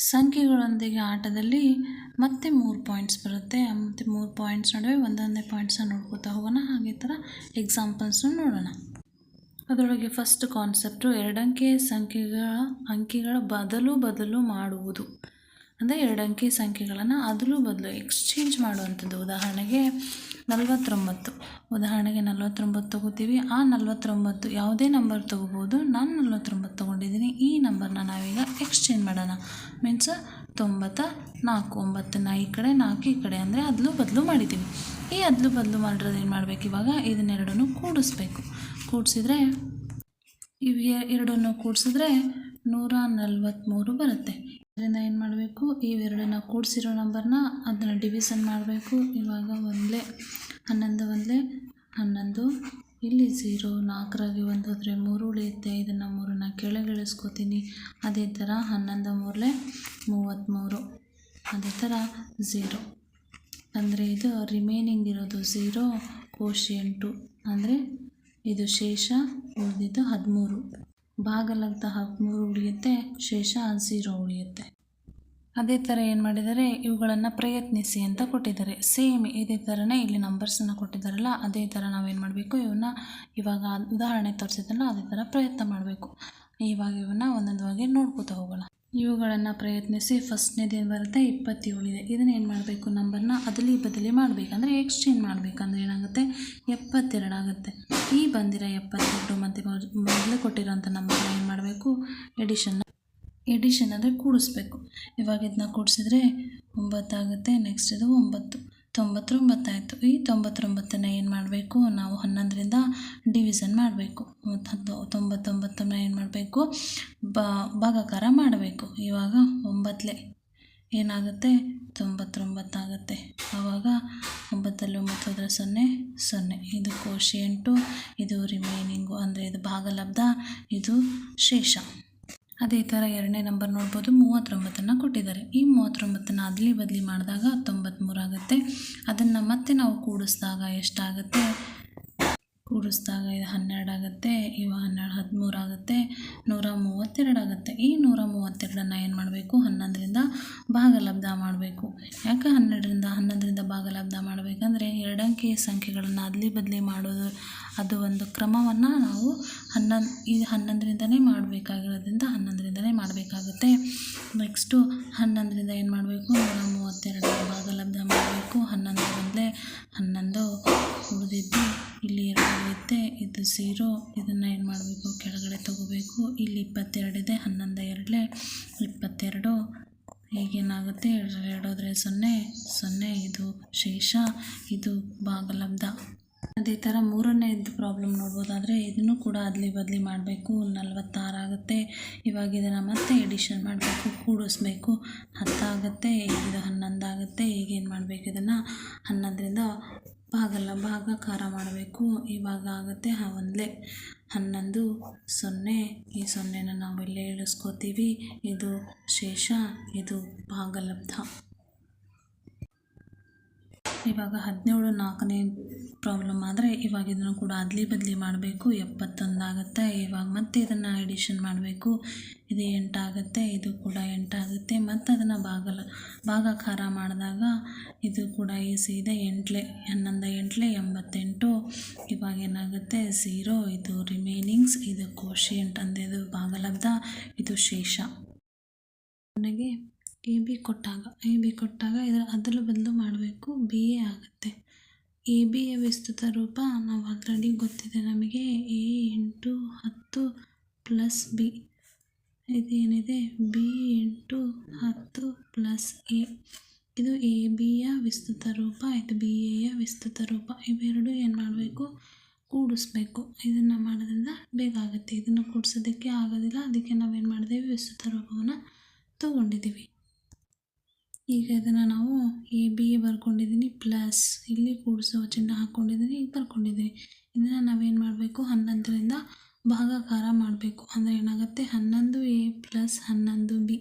ಸಂಖ್ಯೆಗಳೊಂದಿಗೆ ಆಟದಲ್ಲಿ ಮತ್ತೆ ಮೂರು ಪಾಯಿಂಟ್ಸ್ ಬರುತ್ತೆ. ಮತ್ತು ಮೂರು ಪಾಯಿಂಟ್ಸ್ ನಡುವೆ ಒಂದೊಂದೇ ಪಾಯಿಂಟ್ಸನ್ನ ನೋಡ್ಕೋತಾ ಹೋಗೋಣ. ಹಾಗೆ ಥರ ಎಕ್ಸಾಂಪಲ್ಸ್ನ ನೋಡೋಣ. ಅದರೊಳಗೆ ಫಸ್ಟ್ ಕಾನ್ಸೆಪ್ಟು ಎರಡಂಕೆ ಸಂಖ್ಯೆಗಳ ಅಂಕಿಗಳ ಬದಲು ಬದಲು ಮಾಡುವುದು. ಅಂದರೆ ಎರಡು ಅಂಕಿ ಸಂಖ್ಯೆಗಳನ್ನು ಅದಲು ಬದಲು ಎಕ್ಸ್ಚೇಂಜ್ ಮಾಡುವಂಥದ್ದು. ಉದಾಹರಣೆಗೆ ನಲವತ್ತೊಂಬತ್ತು. ಉದಾಹರಣೆಗೆ ನಲವತ್ತೊಂಬತ್ತು ತಗೋತೀವಿ. ಆ ನಲವತ್ತೊಂಬತ್ತು ಯಾವುದೇ ನಂಬರ್ ತೊಗೋಬೋದು. ನಾನು ನಲವತ್ತೊಂಬತ್ತು ತೊಗೊಂಡಿದ್ದೀನಿ. ಈ ನಂಬರ್ನ ನಾವೀಗ ಎಕ್ಸ್ಚೇಂಜ್ ಮಾಡೋಣ. ಮೀನ್ಸ್ ತೊಂಬತ್ತ ನಾಲ್ಕು ಒಂಬತ್ತನ್ನ ಈ ಕಡೆ, ನಾಲ್ಕು ಈ ಕಡೆ ಅಂದರೆ ಅದಲು ಬದಲು ಮಾಡಿದ್ದೀವಿ ಈ ಅದಲು ಬದಲು ಮಾಡಿರೋದು ಏನು ಮಾಡಬೇಕು ಇವಾಗ? ಇದನ್ನೆರಡನ್ನು ಕೂಡಿಸ್ಬೇಕು. ಕೂಡಿಸಿದ್ರೆ ಇವು ಎರಡನ್ನು ಕೂಡಿಸಿದ್ರೆ ನೂರ ನಲ್ವತ್ತ್ಮೂರು ಬರುತ್ತೆ. ಇದರಿಂದ ಏನು ಮಾಡಬೇಕು ಇವೆರಡನ್ನ ಕೂಡಿಸಿರೋ ನಂಬರ್ನ ಅದನ್ನು ಡಿವಿಷನ್ ಮಾಡಬೇಕು. ಇವಾಗ ಒಂದೇ ಹನ್ನೊಂದು ಒಂದಲೇ, ಹನ್ನೊಂದು. ಇಲ್ಲಿ ಝೀರೋ ನಾಲ್ಕರಾಗಿ ಒಂದು ಹೋದರೆ ಮೂರು ಉಳಿಯುತ್ತೆ. ಇದನ್ನು ಮೂರನ್ನ ಕೆಳಗೆ ಇಳಿಸ್ಕೊತೀನಿ ಅದೇ ಥರ ಹನ್ನೊಂದು ಮೂರಲೆ ಮೂವತ್ತ್ಮೂರು ಅದೇ ಥರ ಝೀರೋ ಅಂದರೆ ಇದು ರಿಮೈನಿಂಗ್ ಇರೋದು ಝೀರೋ ಕೋಶಿಯಂಟು ಅಂದರೆ ಇದು ಶೇಷ ಉಳಿದಿದ್ದು ಹದಿಮೂರು. ಭಾಗಲಬ್ಧ ಹದಿಮೂರು ಉಳಿಯುತ್ತೆ, ಶೇಷ ಝೀರೋ ಉಳಿಯುತ್ತೆ. ಅದೇ ಥರ ಏನು ಮಾಡಿದ್ದಾರೆ ಇವುಗಳನ್ನು ಪ್ರಯತ್ನಿಸಿ ಅಂತ ಕೊಟ್ಟಿದ್ದಾರೆ. ಸೇಮ್ ಇದೇ ಥರನೇ ಇಲ್ಲಿ ನಂಬರ್ಸನ್ನು ಕೊಟ್ಟಿದ್ದಾರಲ್ಲ, ಅದೇ ಥರ ನಾವೇನು ಮಾಡಬೇಕು ಇವನ್ನ ಇವಾಗ ಉದಾಹರಣೆ ತೋರಿಸಿದ್ರಲ್ಲ ಅದೇ ಥರ ಪ್ರಯತ್ನ ಮಾಡಬೇಕು. ಇವಾಗ ಇವನ್ನ ಒಂದೊಂದಾಗಿ ನೋಡ್ಕೋತಾ ಹೋಗೋಣ. ಇವುಗಳನ್ನು ಪ್ರಯತ್ನಿಸಿ ಫಸ್ಟ್ನೇದೇನು ಬರುತ್ತೆ ಇಪ್ಪತ್ತೇಳಿದೆ ಇದನ್ನು ಏನು ಮಾಡಬೇಕು? ನಂಬರ್ನ ಅದಲಿ ಬದಲಿ ಮಾಡಬೇಕಂದ್ರೆ ಎಕ್ಸ್ಚೇಂಜ್ ಮಾಡಬೇಕಂದ್ರೆ ಏನಾಗುತ್ತೆ? ಎಪ್ಪತ್ತೆರಡಾಗುತ್ತೆ ಈ ಬಂದಿರೋ ಎಪ್ಪತ್ತೆರಡು ಮತ್ತು ಮೊದಲೇ ಕೊಟ್ಟಿರೋಂಥ ನಂಬರ್ನ ಏನು ಮಾಡಬೇಕು? ಎಡಿಷನ್ನ ಎಡಿಷನ್ ಅಂದರೆ ಕೂಡಿಸ್ಬೇಕು. ಇವಾಗ ಇದನ್ನ ಕೂಡಿಸಿದ್ರೆ ಒಂಬತ್ತಾಗುತ್ತೆ ನೆಕ್ಸ್ಟ್ ಇದು ಒಂಬತ್ತು. ತೊಂಬತ್ತೊಂಬತ್ತಾಯಿತು. ಈ ತೊಂಬತ್ತೊಂಬತ್ತನ್ನು ಏನು ಮಾಡಬೇಕು? ನಾವು ಹನ್ನೊಂದರಿಂದ ಡಿವಿಷನ್ ಮಾಡಬೇಕು. ಹತ್ತು, ತೊಂಬತ್ತೊಂಬತ್ತನ್ನು ಏನು ಮಾಡಬೇಕು? ಭಾಗಾಕಾರ ಮಾಡಬೇಕು. ಇವಾಗ ಒಂಬತ್ತಲೇ ಏನಾಗುತ್ತೆ? ತೊಂಬತ್ತೊಂಬತ್ತಾಗುತ್ತೆ. ಆವಾಗ ಒಂಬತ್ತಲ್ಲಿ ಒಂಬತ್ತು ಹೋದರೆ ಸೊನ್ನೆ ಸೊನ್ನೆ. ಇದು ಕೋಶಿಯಂಟು ಇದು ರಿಮೈನಿಂಗು ಅಂದರೆ ಇದು ಭಾಗಲಬ್ಧ, ಇದು ಶೇಷ. ಅದೇ ಥರ ಎರಡನೇ ನಂಬರ್ ನೋಡ್ಬೋದು. ಮೂವತ್ತೊಂಬತ್ತನ್ನು ಕೊಟ್ಟಿದ್ದಾರೆ. ಈ ಮೂವತ್ತೊಂಬತ್ತನ್ನು ಅದಲಿ ಬದಲಿ ಮಾಡಿದಾಗ ತೊಂಬತ್ತ್ಮೂರು ಆಗುತ್ತೆ ಅದನ್ನು ಮತ್ತೆ ನಾವು ಕೂಡಿಸಿದಾಗ ಎಷ್ಟಾಗುತ್ತೆ? ಕೂಡಿಸಿದಾಗ ಇದು ಹನ್ನೆರಡು ಆಗುತ್ತೆ ಇವ ಹನ್ನೆರಡು ಹದಿಮೂರು ಆಗುತ್ತೆ, ನೂರ ಮೂವತ್ತೆರಡು ಆಗುತ್ತೆ. ಈ ನೂರ ಮೂವತ್ತೆರಡನ್ನು ಏನು ಮಾಡಬೇಕು? ಹನ್ನೊಂದರಿಂದ ಭಾಗಲಬ್ಧ ಮಾಡಬೇಕು. ಯಾಕೆ ಹನ್ನೆರಡರಿಂದ, ಹನ್ನೊಂದರಿಂದ ಭಾಗಲಬ್ಧ ಮಾಡಬೇಕಂದ್ರೆ ಎರಡಂಕಿ ಸಂಖ್ಯೆಗಳನ್ನು ಅದಲಿ ಬದಲಿ ಮಾಡೋದು, ಅದು ಒಂದು ಕ್ರಮವನ್ನು ನಾವು ಹನ್ನೊಂದು, ಈ ಹನ್ನೊಂದರಿಂದನೇ ಮಾಡಬೇಕಾಗಿರೋದ್ರಿಂದ ಹನ್ನೊಂದರಿಂದನೇ ಮಾಡಬೇಕಾಗುತ್ತೆ. ನೆಕ್ಸ್ಟು ಹನ್ನೊಂದರಿಂದ ಏನು ಮಾಡಬೇಕು? ನೂರ ಮೂವತ್ತೆರಡು ಭಾಗಲಬ್ಧ ಮಾಡಬೇಕು. ಹನ್ನೊಂದರಿಂದಲೇ ಹನ್ನೊಂದು ಉಳಿದಿದ್ದು ಇಲ್ಲಿ ಎರಡು ಇದು ಝೀರೋ ಇದನ್ನು ಏನು ಮಾಡಬೇಕು, ಕೆಳಗಡೆ ತಗೋಬೇಕು, ಇಲ್ಲಿ ಇಪ್ಪತ್ತೆರಡಿದೆ ಹನ್ನೊಂದು ಎರಡಲೆ, ಇಪ್ಪತ್ತೆರಡು, ಈಗೇನಾಗುತ್ತೆ ಎರಡೋದ್ರೆ ಸೊನ್ನೆ ಸೊನ್ನೆ, ಇದು ಶೇಷ, ಇದು ಭಾಗಲಬ್ಧ ಅದೇ ಥರ ಮೂರನೇದು ಪ್ರಾಬ್ಲಮ್ ನೋಡ್ಬೋದಾದರೆ, ಇದನ್ನು ಕೂಡ ಅದಲಿ ಬದಲಿ ಮಾಡಬೇಕು, ನಲ್ವತ್ತಾರು ಆಗುತ್ತೆ, ಇವಾಗ ಇದನ್ನು ಮತ್ತೆ ಎಡಿಷನ್ ಮಾಡಬೇಕು, ಕೂಡಿಸ್ಬೇಕು ಹತ್ತಾಗುತ್ತೆ ಇದು ಹನ್ನೊಂದು ಆಗುತ್ತೆ ಈಗೇನು ಮಾಡಬೇಕು ಇದನ್ನು? ಹನ್ನೊಂದರಿಂದ ಭಾಗಲ್ಲ, ಭಾಗಾಕಾರ ಮಾಡಬೇಕು. ಇವಾಗ ಆಗುತ್ತೆ ಒಂದಲೇ. ಹನ್ನೊಂದು ಸೊನ್ನೆ. ಈ ಸೊನ್ನೆನ ನಾವು ಇಲ್ಲೇ ಇಳಿಸ್ಕೋತೀವಿ. ಇದು ಶೇಷ, ಇದು ಭಾಗಲಬ್ಧ. ಇವಾಗ ಹದಿನೇಳು, ನಾಲ್ಕನೇ ಪ್ರಾಬ್ಲಮ್ ಆದರೆ ಇವಾಗ ಇದನ್ನು ಕೂಡ ಅದಲಿ ಬದಲಿ ಮಾಡಬೇಕು. ಎಪ್ಪತ್ತೊಂದು ಆಗುತ್ತೆ, ಇವಾಗ ಮತ್ತೆ ಇದನ್ನು ಎಡಿಷನ್ ಮಾಡಬೇಕು. ಇದು ಎಂಟಾಗುತ್ತೆ ಇದು ಕೂಡ ಎಂಟಾಗುತ್ತೆ ಮತ್ತು ಅದನ್ನು ಬಾಗಲ, ಭಾಗಾಕಾರ ಮಾಡಿದಾಗ ಇದು ಕೂಡ ಈಸಿ ಇದೆ. ಎಂಟ್ಲೆ, ಹನ್ನೊಂದು ಎಂಟ್ಲೆ ಎಂಬತ್ತೆಂಟು. ಇವಾಗ ಏನಾಗುತ್ತೆ? ಝೀರೋ ಇದು ರಿಮೈನಿಂಗ್ಸ್ ಇದು ಕೋಶಿಯಂಟ್ ಅಂದರೆ ಇದು ಭಾಗಲಬ್ಧ. ಇದು ಶೇಷ. ನನಗೆ ಎ ಬಿ ಕೊಟ್ಟಾಗ ಎ ಬಿ ಕೊಟ್ಟಾಗ ಇದರ ಅದರ ಬದಲು ಮಾಡಬೇಕು ಬಿ ಎ ಆಗುತ್ತೆ. ಎ ಬಿ ಎ ವಿಸ್ತೃತ ರೂಪ ನಾವು ಆಲ್ರೆಡಿ ಗೊತ್ತಿದೆ ನಮಗೆ. ಎ ಎಂಟು ಹತ್ತು ಪ್ಲಸ್ ಬಿ. ಇದೇನಿದೆ? ಬಿ ಎಂಟು ಹತ್ತು ಪ್ಲಸ್ ಎ. ಇದು ಎ ಬಿಯ ವಿಸ್ತೃತ ರೂಪ, ಇದು ಬಿ ಎಯ ವಿಸ್ತೃತ ರೂಪ. ಇವೆರಡು ಏನು ಮಾಡಬೇಕು? ಕೂಡಿಸ್ಬೇಕು. ಇದನ್ನು ಮಾಡೋದ್ರಿಂದ ಬೇಗ ಆಗುತ್ತೆ. ಇದನ್ನು ಕೂಡಿಸೋದಕ್ಕೆ ಆಗೋದಿಲ್ಲ. ಅದಕ್ಕೆ ನಾವೇನು ಮಾಡಿದ್ದೀವಿ ವಿಸ್ತೃತ ರೂಪವನ್ನು ತೊಗೊಂಡಿದ್ದೀವಿ. ಈಗ ಇದನ್ನು ನಾವು ಎ ಬಿ ಎ ಬರ್ಕೊಂಡಿದ್ದೀನಿ ಪ್ಲಸ್ ಇಲ್ಲಿ ಕೂಡಿಸೋ ಚಿಹ್ನೆ ಹಾಕ್ಕೊಂಡಿದ್ದೀನಿ ಈಗ ಬರ್ಕೊಂಡಿದ್ದೀನಿ ಇದನ್ನು ನಾವೇನು ಮಾಡಬೇಕು? ಹನ್ನೊಂದರಿಂದ ಭಾಗಾಕಾರ ಮಾಡಬೇಕು. ಅಂದರೆ ಏನಾಗುತ್ತೆ? ಹನ್ನೊಂದು ಎ ಪ್ಲಸ್ ಹನ್ನೊಂದು ಬಿ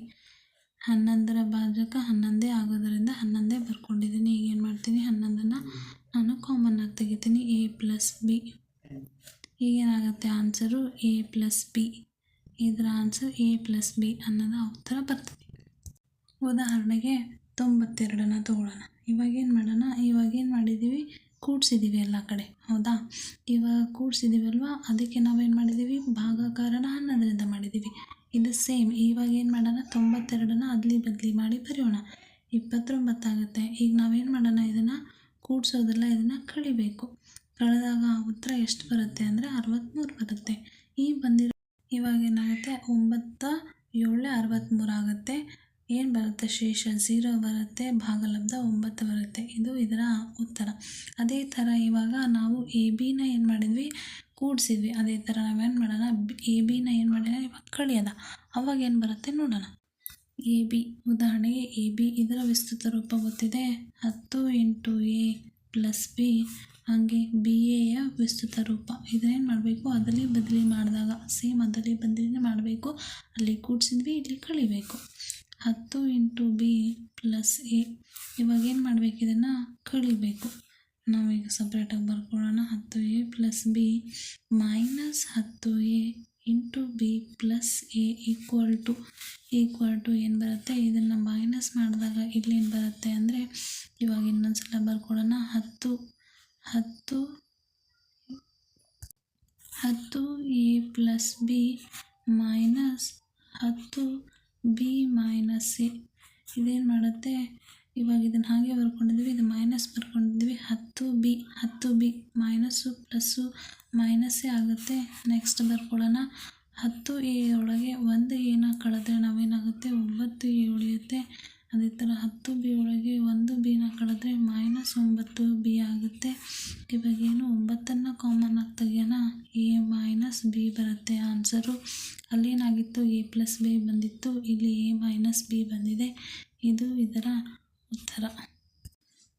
ಹನ್ನೊಂದರ ಭಾಜಕ ಹನ್ನೊಂದೇ ಆಗೋದರಿಂದ ಹನ್ನೊಂದೇ ಬರ್ಕೊಂಡಿದ್ದೀನಿ ಈಗ ಏನು ಮಾಡ್ತೀನಿ? ಹನ್ನೊಂದನ್ನು ನಾನು ಕಾಮನ್ ಆಗಿ ತೆಗಿತೀನಿ. ಎ ಪ್ಲಸ್ ಬಿ ಈಗೇನಾಗುತ್ತೆ ಆನ್ಸರು ಎ ಪ್ಲಸ್ ಬಿ ಇದರ ಆನ್ಸರ್ ಎ ಪ್ಲಸ್ ಬಿ ಅನ್ನೋದು ಉತ್ತರ ಬರ್ತದೆ. ಉದಾಹರಣೆಗೆ ತೊಂಬತ್ತೆರಡನ್ನ ತಗೊಳ್ಳೋಣ ಇವಾಗೇನು ಮಾಡೋಣ? ಇವಾಗೇನು ಮಾಡಿದ್ದೀವಿ ಕೂಡ್ಸಿದ್ದೀವಿ ಎಲ್ಲ ಕಡೆ. ಹೌದಾ? ಇವಾಗ ಕೂಡ್ಸಿದ್ದೀವಲ್ವ ಅದಕ್ಕೆ ನಾವೇನು ಮಾಡಿದ್ದೀವಿ ಭಾಗಾಕಾರನ ಹನ್ನೊಂದರಿಂದ ಮಾಡಿದ್ದೀವಿ ಇದು ಸೇಮ್. ಇವಾಗ ಏನು ಮಾಡೋಣ? ತೊಂಬತ್ತೆರಡನ್ನ ಅದಲಿ ಬದಲಿ ಮಾಡಿ ಬರೆಯೋಣ. ಇಪ್ಪತ್ತೊಂಬತ್ತಾಗುತ್ತೆ ಈಗ ನಾವೇನು ಮಾಡೋಣ? ಇದನ್ನು ಕೂಡ್ಸೋದೆಲ್ಲ ಇದನ್ನು ಕಳಿಬೇಕು. ಕಳೆದಾಗ ಉತ್ತರ ಎಷ್ಟು ಬರುತ್ತೆ ಅಂದರೆ ಅರವತ್ತ್ಮೂರು ಬರುತ್ತೆ. ಈ ಬಂದಿರೋ ಇವಾಗೇನಾಗುತ್ತೆ ಒಂಬತ್ತ ಏಳು ಅರವತ್ತ್ಮೂರು ಆಗುತ್ತೆ. ಏನು ಬರುತ್ತೆ? ಶೇಷ ಝೀರೋ ಬರುತ್ತೆ, ಭಾಗಲಬ್ಧ ಒಂಬತ್ತು ಬರುತ್ತೆ. ಇದು ಇದರ ಉತ್ತರ. ಅದೇ ಥರ ಇವಾಗ ನಾವು ಎ ಬಿನ ಏನು ಮಾಡಿದ್ವಿ? ಕೂಡಿಸಿದ್ವಿ. ಅದೇ ಥರ ನಾವೇನು ಮಾಡೋಣ? ಎ ಬಿನ ಏನು ಮಾಡೋಣ ಇವಾಗ ಕಳಿಯೋದ ಅವಾಗ ಏನು ಬರುತ್ತೆ ನೋಡೋಣ. A B. ಉದಾಹರಣೆಗೆ ಎ ಬಿ ಇದರ ವಿಸ್ತೃತ ರೂಪ ಗೊತ್ತಿದೆ. ಹತ್ತು ಇಂಟು ಎ ಪ್ಲಸ್ ಬಿ. ಹಾಗೆ ಬಿ ಎಯ ವಿಸ್ತೃತ ರೂಪ. ಇದನ್ನೇನು ಮಾಡಬೇಕು? ಅದರಲ್ಲಿ ಬದಲಿ ಮಾಡಿದಾಗ, ಸೇಮ್ ಅದರಲ್ಲಿ ಬದಲಿನೇ ಮಾಡಬೇಕು. ಅಲ್ಲಿ ಕೂಡಿಸಿದ್ವಿ, ಇಲ್ಲಿ ಕಳಿಬೇಕು. ಹತ್ತು ಇಂಟು ಬಿ ಪ್ಲಸ್ ಎ. ಇವಾಗ ಏನು ಮಾಡಬೇಕು? ಇದನ್ನು ಕಳಿಬೇಕು. ನಾವೀಗ ಸಪ್ರೇಟಾಗಿ ಬರ್ಕೊಳ್ಳೋಣ. ಹತ್ತು ಎ ಪ್ಲಸ್ ಬಿ ಮೈನಸ್ ಹತ್ತು A into B plus A equal to. Equal to ಏನು ಬರುತ್ತೆ? ಇದನ್ನು ಮೈನಸ್ ಮಾಡಿದಾಗ ಇಲ್ಲೇನು ಬರುತ್ತೆ ಅಂದರೆ, ಇವಾಗ ಇನ್ನೊಂದು ಸಲ ಬರ್ಕೊಳ್ಳೋಣ. ಹತ್ತು ಹತ್ತು ಹತ್ತು ಎ ಪ್ಲಸ್ ಬಿ ಮೈನಸ್ ಹತ್ತು ಬಿ ಮೈನಸ್ ಸಿ ಇದೇನು ಮಾಡುತ್ತೆ? ಇವಾಗ ಇದನ್ನು ಹಾಗೆ ಬರ್ಕೊಂಡಿದ್ವಿ, ಇದು ಮೈನಸ್ ಬರ್ಕೊಂಡಿದ್ವಿ. ಹತ್ತು ಬಿ ಹತ್ತು ಬಿ ಮೈನಸ್ಸು ಪ್ಲಸ್ಸು ಮೈನಸ್ಸೇ ಆಗುತ್ತೆ. ನೆಕ್ಸ್ಟ್ ಬರ್ಕೊಳ್ಳೋಣ. ಹತ್ತು ಎ ಒಳಗೆ ಒಂದು ಏನ ಕಳೆದ್ರೆ ನಾವೇನಾಗುತ್ತೆ ಒಂಬತ್ತು ಎ ಉಳಿಯುತ್ತೆ ಅದೇ ಥರ ಹತ್ತು ಬಿ ಒಳಗೆ ಒಂದು ಬಿನ ಕಳೆದ್ರೆ ಮೈನಸ್ ಒಂಬತ್ತು ಬಿ ಆಗುತ್ತೆ ಇವಾಗ ಏನು ಒಂಬತ್ತನ್ನು ಕಾಮನ್ ಆಗಿ ತೆಗಿಯೋಣ ಎ ಮೈನಸ್ ಬಿ ಬರುತ್ತೆ ಆನ್ಸರು ಅಲ್ಲೇನಾಗಿತ್ತು ಎ ಪ್ಲಸ್ ಬಿ ಬಂದಿತ್ತು ಇಲ್ಲಿ ಎ ಮೈನಸ್ ಬಿ ಬಂದಿದೆ ಇದು ಇದರ ಉತ್ತರ.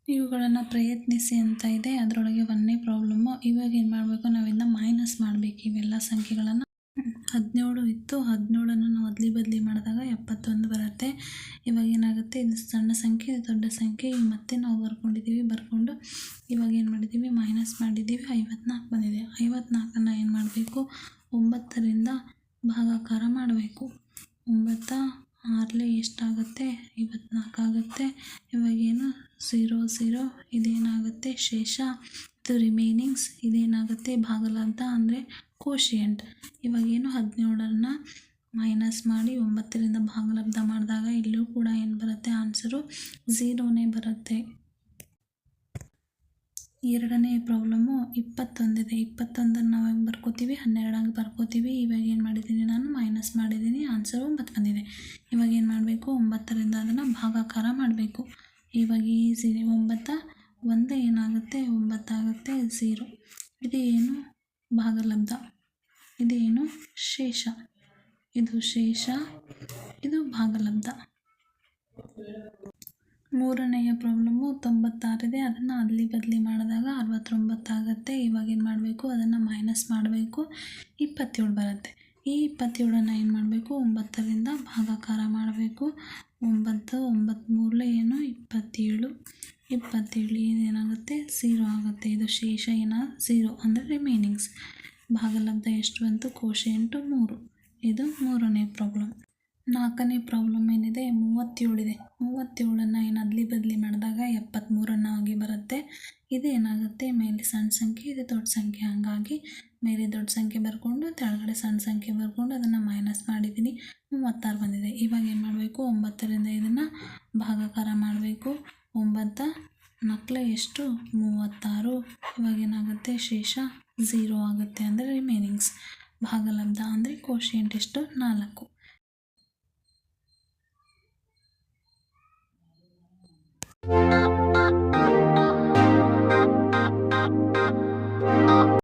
ಇವುಗಳನ್ನು ಪ್ರಯತ್ನಿಸಿ ಅಂತ ಇದೆ. ಅದರೊಳಗೆ ಒಂದೇ ಪ್ರಾಬ್ಲಮ್ಮು ಇವಾಗ ಏನು ಮಾಡಬೇಕು? ನಾವಿಂದ ಮೈನಸ್ ಮಾಡಬೇಕು. ಇವೆಲ್ಲ ಸಂಖ್ಯೆಗಳನ್ನು. ಹದಿನೇಳು ಇತ್ತು. ಹದಿನೇಳನ್ನು ನಾವು ಅದ್ಲಿ ಬದಲಿ ಮಾಡಿದಾಗ ಎಪ್ಪತ್ತೊಂದು ಬರುತ್ತೆ. ಇವಾಗ ಏನಾಗುತ್ತೆ? ಇದು ಸಣ್ಣ ಸಂಖ್ಯೆ, ಇದು ದೊಡ್ಡ ಸಂಖ್ಯೆ. ಈಗ ಮತ್ತೆ ನಾವು ಬರ್ಕೊಂಡಿದ್ದೀವಿ, ಬರ್ಕೊಂಡು ಇವಾಗ ಏನು ಮಾಡಿದ್ದೀವಿ? ಮೈನಸ್ ಮಾಡಿದ್ದೀವಿ. ಐವತ್ನಾಲ್ಕು ಬಂದಿದೆ. ಐವತ್ನಾಲ್ಕನ್ನು ಏನು ಮಾಡಬೇಕು? ಒಂಬತ್ತರಿಂದ ಭಾಗಾಕಾರ ಮಾಡಬೇಕು. ಒಂಬತ್ತ ಆರಲೆ ಎಷ್ಟಾಗುತ್ತೆ? ಐವತ್ನಾಲ್ಕು ಆಗುತ್ತೆ ಇವಾಗೇನು? ಝೀರೋ ಝೀರೋ ಇದೇನಾಗುತ್ತೆ? ಶೇಷ. ಇದು ರಿಮೈನಿಂಗ್ಸ್ ಇದೇನಾಗುತ್ತೆ? ಭಾಗಲಬ್ಧ ಅಂದರೆ ಕೋಶಿಯಂಟ್ ಇವಾಗೇನು? ಹದಿನೇಳರನ್ನ ಮೈನಸ್ ಮಾಡಿ ಒಂಬತ್ತರಿಂದ ಭಾಗಲಬ್ಧ ಮಾಡಿದಾಗ ಇಲ್ಲೂ ಕೂಡ ಏನು ಬರುತ್ತೆ? ಆನ್ಸರು ಝೀರೋನೇ ಬರುತ್ತೆ. ಎರಡನೇ ಪ್ರಾಬ್ಲಮ್ಮು ಇಪ್ಪತ್ತೊಂದಿದೆ. ಇಪ್ಪತ್ತೊಂದನ್ನು ನಾವು ಹೆಂಗೆ ಬರ್ಕೋತೀವಿ? ಹನ್ನೆರಡಾಗಿ ಬರ್ಕೋತೀವಿ. ಇವಾಗ ಏನು ಮಾಡಿದ್ದೀನಿ ನಾನು? ಮೈನಸ್ ಮಾಡಿದ್ದೀನಿ. ಆನ್ಸರ್ ಒಂಬತ್ತು ಬಂದಿದೆ. ಇವಾಗ ಏನು ಮಾಡಬೇಕು? ಒಂಬತ್ತರಿಂದ ಅದನ್ನು ಭಾಗಾಕಾರ ಮಾಡಬೇಕು. ಇವಾಗ ಈಸಿ ಒಂಬತ್ತ, ಒಂದೇ ಏನಾಗುತ್ತೆ? ಒಂಬತ್ತಾಗುತ್ತೆ ಝೀರೋ ಇದು ಏನು ಭಾಗಲಬ್ಧ? ಇದೇನು ಶೇಷ? ಇದು ಶೇಷ, ಇದು ಭಾಗಲಬ್ಧ. ಮೂರನೆಯ ಪ್ರಾಬ್ಲಮ್ಮು ತೊಂಬತ್ತಾರಿದೆ ಅದನ್ನು ಅಲ್ಲಿ ಬದಲಿ ಮಾಡಿದಾಗ ಅರವತ್ತೊಂಬತ್ತಾಗತ್ತೆ. ಇವಾಗ ಏನು ಮಾಡಬೇಕು? ಅದನ್ನು ಮೈನಸ್ ಮಾಡಬೇಕು. ಇಪ್ಪತ್ತೇಳು ಬರುತ್ತೆ. ಈ ಇಪ್ಪತ್ತೇಳನ್ನು ಏನು ಮಾಡಬೇಕು? ಒಂಬತ್ತರಿಂದ ಭಾಗಾಕಾರ ಮಾಡಬೇಕು. ಒಂಬತ್ತು ಒಂಬತ್ತು ಏನು? ಇಪ್ಪತ್ತೇಳು. ಇಪ್ಪತ್ತೇಳು ಏನಾಗುತ್ತೆ ಝೀರೋ ಆಗುತ್ತೆ. ಇದು ಶೇಷ ಏನ? ಝೀರೋ ಅಂದರೆ ರಿಮೈನಿಂಗ್ಸ್ ಭಾಗಲಬ್ಧ ಎಷ್ಟು ಬಂತು? ಕೋಶೆಂಟು ಮೂರು. ಇದು ಮೂರನೇ ಪ್ರಾಬ್ಲಮ್ ನಾಲ್ಕನೇ ಪ್ರಾಬ್ಲಮ್ ಏನಿದೆ? ಮೂವತ್ತೇಳಿದೆ. ಮೂವತ್ತೇಳನ್ನು ಏನು ಅದಲಿ ಬದಲಿ ಮಾಡಿದಾಗ ಎಪ್ಪತ್ತ್ಮೂರನ್ನು ಆಗಿ ಬರುತ್ತೆ. ಇದು ಏನಾಗುತ್ತೆ ಮೇಲೆ ಸಣ್ಣ ಸಂಖ್ಯೆ, ಇದು ದೊಡ್ಡ ಸಂಖ್ಯೆ. ಹಾಗಾಗಿ ಮೇಲೆ ದೊಡ್ಡ ಸಂಖ್ಯೆ ಬರ್ಕೊಂಡು ಕೆಳಗಡೆ ಸಣ್ಣ ಸಂಖ್ಯೆ ಬರ್ಕೊಂಡು ಅದನ್ನು ಮೈನಸ್ ಮಾಡಿದ್ದೀನಿ ಮೂವತ್ತಾರು ಬಂದಿದೆ. ಇವಾಗ ಏನು ಮಾಡಬೇಕು? ಒಂಬತ್ತರಿಂದ ಇದನ್ನು ಭಾಗಾಕಾರ ಮಾಡಬೇಕು. ಒಂಬತ್ತ ನಕ್ಲೆ ಎಷ್ಟು? ಮೂವತ್ತಾರು. ಇವಾಗ ಏನಾಗುತ್ತೆ? ಶೇಷ ಝೀರೋ ಆಗುತ್ತೆ ಅಂದರೆ ರಿಮೈನಿಂಗ್ಸ್ ಭಾಗಲಬ್ಧ ಅಂದರೆ ಕೋಶಿಯಂಟ್ ಎಷ್ಟು? ನಾಲ್ಕು. Música